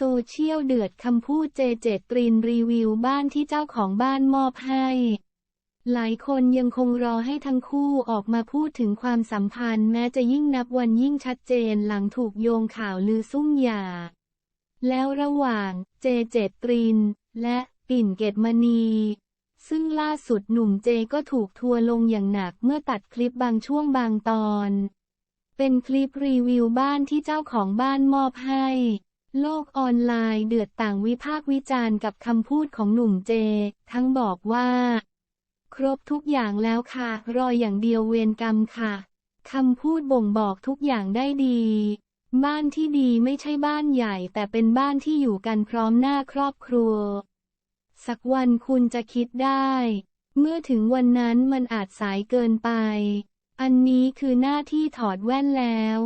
โซเชียลเดือดคำพูดเจเจตรินรีวิวบ้านที่เจ้าของบ้านมอบให้ หลายคนยังคงรอให้ทั้งคู่ออกมาพูดถึงความสัมพันธ์แม้จะยิ่งนับวันยิ่งชัดเจนหลังถูกโยงข่าวลือซุ่มหย่าแล้วระหว่างเจเจตริน และปิ่นเกตมณีซึ่งล่าสุดหนุ่มเจก็ถูกทัวร์ลงอย่างหนักเมื่อตัดคลิปบางช่วงบางตอน เป็นคลิปรีวิวบ้านที่เจ้าของบ้านมอบให้ โลกออนไลน์เดือดต่างวิพากษ์วิจารณ์กับคำพูดของหนุ่มเจ ทั้งบอกว่า ครบทุกอย่างแล้วค่ะ รอยอย่างเดียวเวรกรรมค่ะคำพูดบ่งบอกทุกอย่างได้ดี บ้านที่ดีไม่ใช่บ้านใหญ่ แต่เป็นบ้านที่อยู่กันพร้อมหน้าครอบครัว สักวันคุณจะคิดได้ เมื่อถึงวันนั้นมันอาจสายเกินไป อันนี้คือหน้าที่ถอดแว่นแล้ว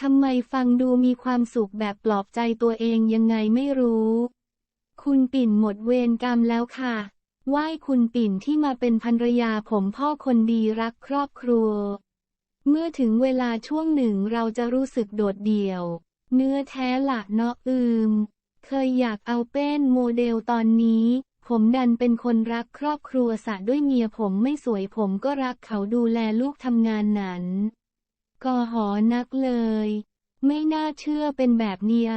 ทำไมฟังดูมีความสุขแบบปลอบใจตัวเองยังไงไม่รู้ คุณปิ่นหมดเวรกรรมแล้วค่ะไหว้คุณปิ่นที่มาเป็นภรรยาผมพ่อคนดีรักครอบครัว เมื่อถึงเวลาช่วงหนึ่งเราจะรู้สึกโดดเดี่ยว เนื้อแท้ละเนาะอืม เคยอยากเอาเป็นโมเดลตอนนี้ ผมดันเป็นคนรักครอบครัวสะด้วยเมียผมไม่สวยผมก็รักเขาดูแลลูกทำงานนั้น กอหอนักเลย ไม่น่าเชื่อเป็นแบบเนี้ย